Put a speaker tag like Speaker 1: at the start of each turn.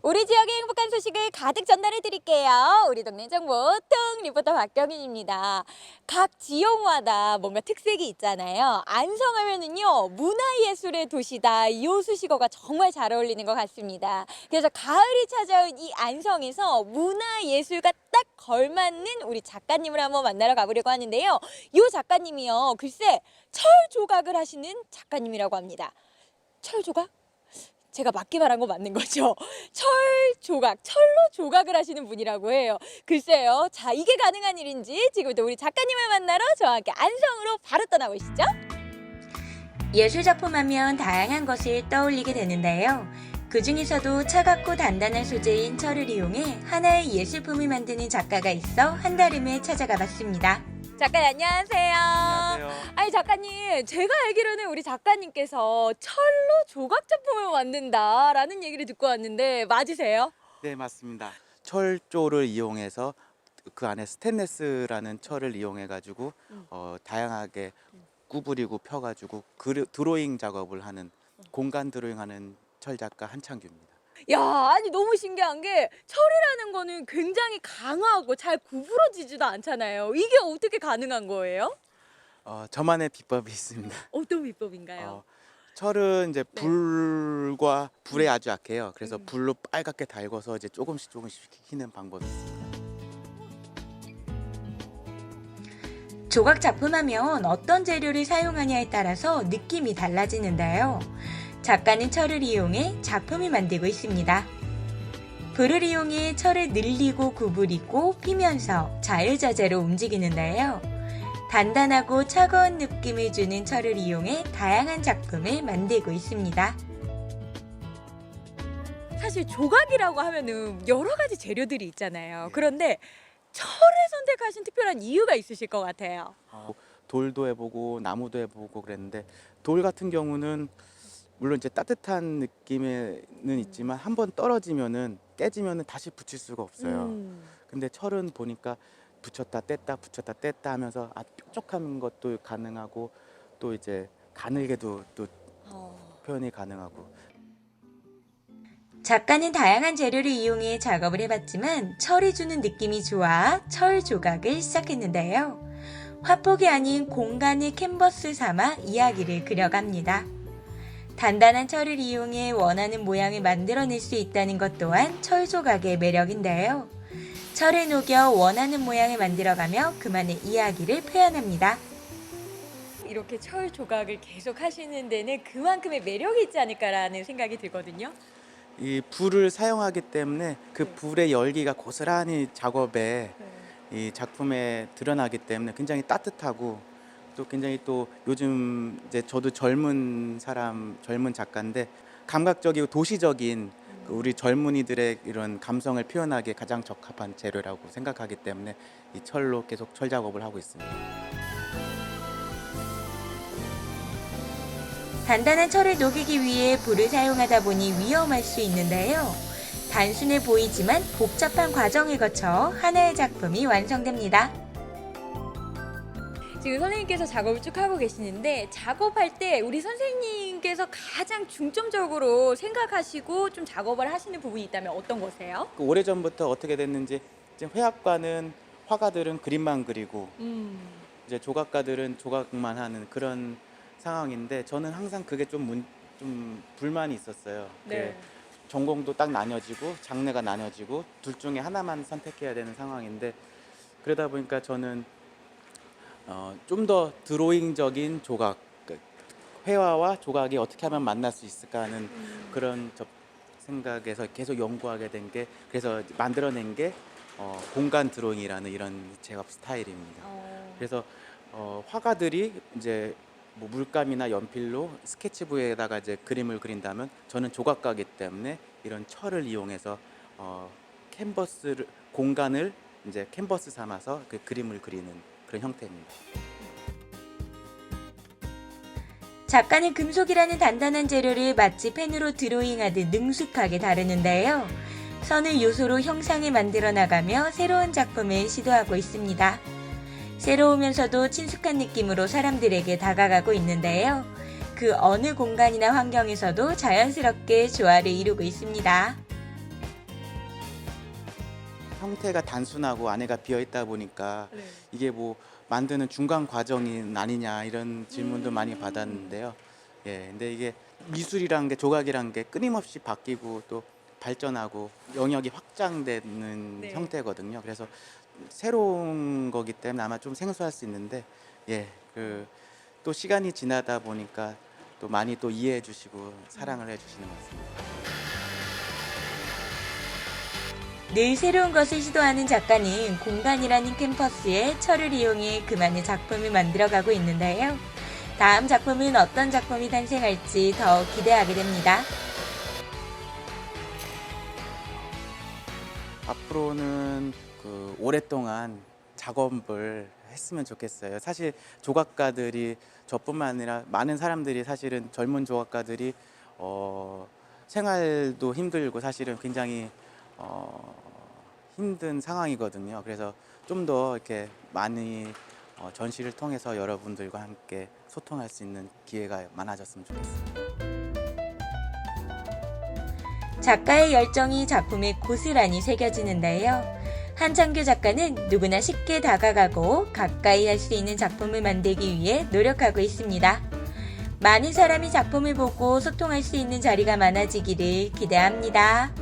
Speaker 1: 우리 지역의 행복한 소식을 가득 전달해 드릴게요. 우리 동네 정보 통 리포터 박경인입니다. 각 지역마다 뭔가 특색이 있잖아요. 안성하면은요 문화예술의 도시다 이 수식어가 정말 잘 어울리는 것 같습니다. 그래서 가을이 찾아온 이 안성에서 문화예술과 딱 걸맞는 우리 작가님을 한번 만나러 가보려고 하는데요. 이 작가님이요 글쎄 철 조각을 하시는 작가님이라고 합니다. 철 조각? 제가 맞게 말한 거 맞는 거죠. 철 조각, 철로 조각을 하시는 분이라고 해요. 글쎄요. 자, 이게 가능한 일인지 지금부터 우리 작가님을 만나러 저와 함께 안성으로 바로 떠나보시죠.
Speaker 2: 예술 작품 하면 다양한 것을 떠올리게 되는데요. 그 중에서도 차갑고 단단한 소재인 철을 이용해 하나의 예술품을 만드는 작가가 있어 한달음에 찾아가 봤습니다.
Speaker 1: 작가님 안녕하세요.
Speaker 3: 안녕하세요.
Speaker 1: 아니 작가님, 제가 알기로는 우리 작가님께서 철로 조각 작품을 만든다라는 얘기를 듣고 왔는데 맞으세요?
Speaker 3: 네, 맞습니다. 철조를 이용해서 그 안에 스테인레스라는 철을 이용해 가지고
Speaker 1: 음.
Speaker 3: 어, 다양하게 구부리고 펴 가지고 드로잉 작업을 하는 공간 드로잉하는 철 작가 한창규입니다.
Speaker 1: 야, 아니 너무 신기한 게 철이라는 거는 굉장히 강하고 잘 구부러지지도 않잖아요. 이게 어떻게 가능한 거예요?
Speaker 3: 어, 저만의 비법이 있습니다.
Speaker 1: 어떤 비법인가요?
Speaker 3: 어, 철은 이제
Speaker 1: 네.
Speaker 3: 불과 불에 아주 약해요. 그래서
Speaker 1: 음.
Speaker 3: 불로 빨갛게 달궈서 이제 조금씩 조금씩 희는 방법이 있습니다.
Speaker 2: 조각 작품하면 어떤 재료를 사용하냐에 따라서 느낌이 달라지는데요. 작가는 철을 이용해 작품을 만들고 있습니다. 불을 이용해 철을 늘리고 구부리고 피면서 자유자재로 움직이는데요. 단단하고 차가운 느낌을 주는 철을 이용해 다양한 작품을 만들고 있습니다.
Speaker 1: 사실 조각이라고 하면은 여러 가지 재료들이 있잖아요.
Speaker 3: 네.
Speaker 1: 그런데 철을 선택하신 특별한 이유가 있으실 것 같아요.
Speaker 3: 어, 돌도 해보고 나무도 해보고 그랬는데 돌 같은 경우는 물론 이제 따뜻한 느낌에는 있지만 한 번 떨어지면은 깨지면은 다시 붙일 수가 없어요.
Speaker 1: 음.
Speaker 3: 근데 철은 보니까 붙였다 뗐다 붙였다 뗐다 하면서 아 뾰족한 것도 가능하고 또 이제 가늘게도 또
Speaker 1: 어.
Speaker 3: 표현이 가능하고
Speaker 2: 작가는 다양한 재료를 이용해 작업을 해봤지만 철이 주는 느낌이 좋아 철 조각을 시작했는데요. 화폭이 아닌 공간을 캔버스 삼아 이야기를 그려갑니다. 단단한 철을 이용해 원하는 모양을 만들어낼 수 있다는 것 또한 철 조각의 매력인데요. 철에 녹여 원하는 모양을 만들어가며 그만의 이야기를 표현합니다.
Speaker 1: 이렇게 철 조각을 계속 하시는 데는 그만큼의 매력이 있지 않을까라는 생각이 들거든요.
Speaker 3: 이 불을 사용하기 때문에 그
Speaker 1: 네.
Speaker 3: 불의 열기가 고스란히 작업에 이 작품에 드러나기 때문에 굉장히 따뜻하고 또 굉장히 또 요즘 이제 저도 젊은 사람 젊은 작가인데 감각적이고 도시적인 그 우리 젊은이들의 이런 감성을 표현하기에 가장 적합한 재료라고 생각하기 때문에 이 철로 계속 철 작업을 하고 있습니다.
Speaker 2: 단단한 철을 녹이기 위해 불을 사용하다 보니 위험할 수 있는데요. 단순해 보이지만 복잡한 과정을 거쳐 하나의 작품이 완성됩니다.
Speaker 1: 지금 선생님께서 작업을 쭉 하고 계시는데 작업할 때 우리 선생님께서 가장 중점적으로 생각하시고 좀 작업을 하시는 부분이 있다면 어떤 거세요?
Speaker 3: 그 오래전부터 어떻게 됐는지 이제 회화과는 화가들은 그림만 그리고
Speaker 1: 음.
Speaker 3: 이제 조각가들은 조각만 하는 그런 상황인데 저는 항상 그게 좀, 문, 좀 불만이 있었어요.
Speaker 1: 네.
Speaker 3: 그 전공도 딱 나뉘어지고 장르가 나뉘어지고 둘 중에 하나만 선택해야 되는 상황인데 그러다 보니까 저는 어, 좀 더 드로잉적인 조각 그 회화와 조각이 어떻게 하면 만날 수 있을까 하는
Speaker 1: 음.
Speaker 3: 그런 저 생각에서 계속 연구하게 된 게 그래서 만들어낸 게 어, 공간 드로잉이라는 이런 제업 스타일입니다.
Speaker 1: 어.
Speaker 3: 그래서 어, 화가들이 이제 뭐 물감이나 연필로 스케치부에다가 이제 그림을 그린다면 저는 조각가기 때문에 이런 철을 이용해서 어, 캔버스를 공간을 이제 캔버스 삼아서 그 그림을 그리는 그런 형태입니다.
Speaker 2: 작가는 금속이라는 단단한 재료를 마치 펜으로 드로잉하듯 능숙하게 다루는데요. 선을 요소로 형상을 만들어 나가며 새로운 작품을 시도하고 있습니다. 새로우면서도 친숙한 느낌으로 사람들에게 다가가고 있는데요. 그 어느 공간이나 환경에서도 자연스럽게 조화를 이루고 있습니다.
Speaker 3: 형태가 단순하고 안에가 비어 있다 보니까
Speaker 1: 네.
Speaker 3: 이게 뭐 만드는 중간 과정이 아니냐 이런 질문도 많이 받았는데요. 예, 근데 이게 미술이란 게 조각이란 게 끊임없이 바뀌고 또 발전하고 영역이 확장되는
Speaker 1: 네.
Speaker 3: 형태거든요. 그래서 새로운 거기 때문에 아마 좀 생소할 수 있는데 예, 그 또 시간이 지나다 보니까 또 많이 또 이해해 주시고 사랑을 해 주시는 것 같습니다.
Speaker 2: 늘 새로운 것을 시도하는 작가는 공간이라는 캠퍼스에 철을 이용해 그만의 작품을 만들어가고 있는데요. 다음 작품은 어떤 작품이 탄생할지 더 기대하게 됩니다.
Speaker 3: 앞으로는 그 오랫동안 작업을 했으면 좋겠어요. 사실 조각가들이 저뿐만 아니라 많은 사람들이 사실은 젊은 조각가들이 어, 생활도 힘들고 사실은 굉장히 어, 힘든 상황이거든요. 그래서 좀 더 이렇게 많이 어, 전시를 통해서 여러분들과 함께 소통할 수 있는 기회가 많아졌으면 좋겠습니다.
Speaker 2: 작가의 열정이 작품에 고스란히 새겨지는데요. 한창규 작가는 누구나 쉽게 다가가고 가까이 할 수 있는 작품을 만들기 위해 노력하고 있습니다. 많은 사람이 작품을 보고 소통할 수 있는 자리가 많아지기를 기대합니다.